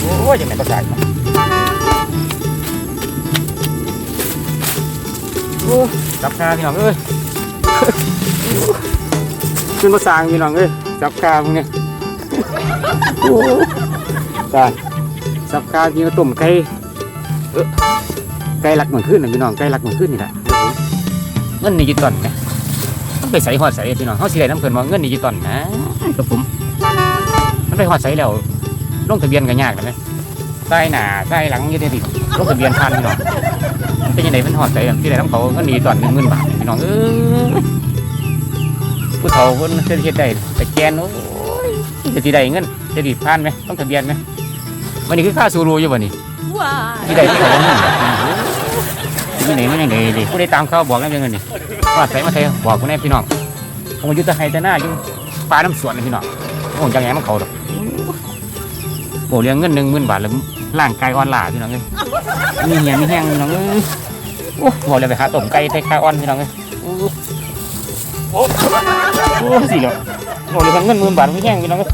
โอ้ยยังไม่ก็ใส่โอ้จับคาพี่น้องเอ้ยขึ้นมาสางพี่น้องเอ้ยจับคาพวกนี้โอ้ตายจับคาพี่น้องต้มไก่ไก่หลักเหมือนขึ้นนะพี่น้องไก่หลักเหมือนขึ้นนี่แหละเงินนี่จิตตอนไหต้องไปใส่หอดใส่พี่น้องเขาสิได้น้ำเพิ่นมองเงินนี่จิตตอนนะกับผม มันไปหอดใส่แล้วลงทะเบียนกันยากนะไหมใต้หน้าใต้หลังอยี่ได้ดิลงทะเบียนทันพี่น้องมันเป็นยังไงมันหอดใส่ที่ได้น้ำเขาเงินดิจิตอลหนึ่งหมื่นบาทพี่น้องเอ้ยผู้เฒ่าคนเฮ็ดเฮ็ดได้แต่แกนโอ้ยจะสิได้เงินจะดีผ่านไหมต้องทะเบียนไหมวันนี้คือค่าสูรูอยู่บ่นี่ว้าที่ได้ที่เขาเงินที่ไหนมันยังไงดิผู้ใดตามเขาบอกนั่นเงินนี่ว่าใส่มาเทบอกกูแน่พี่น้องผมอยู่แตะไห้แต่หน้าอยู่ป่าน้ำสวนนะพี่น้อง โอ้ยจังไงมันเขาดอกโอ้เลี้ยงเงินหนึ่งหมื่นบาทแล้วร่างกายอ่อนล้าพี่น้องเลยมีเหี่ยมีแห้งพี่น้องเอ้ยโอ้บอกเลยไปหาต้มไก่ไทยคาอ่อนพี่น้องเลยโอ้โหสิเหรอโอ้ยเงินหมื่นบาทมีแห้งพี่น้องเลย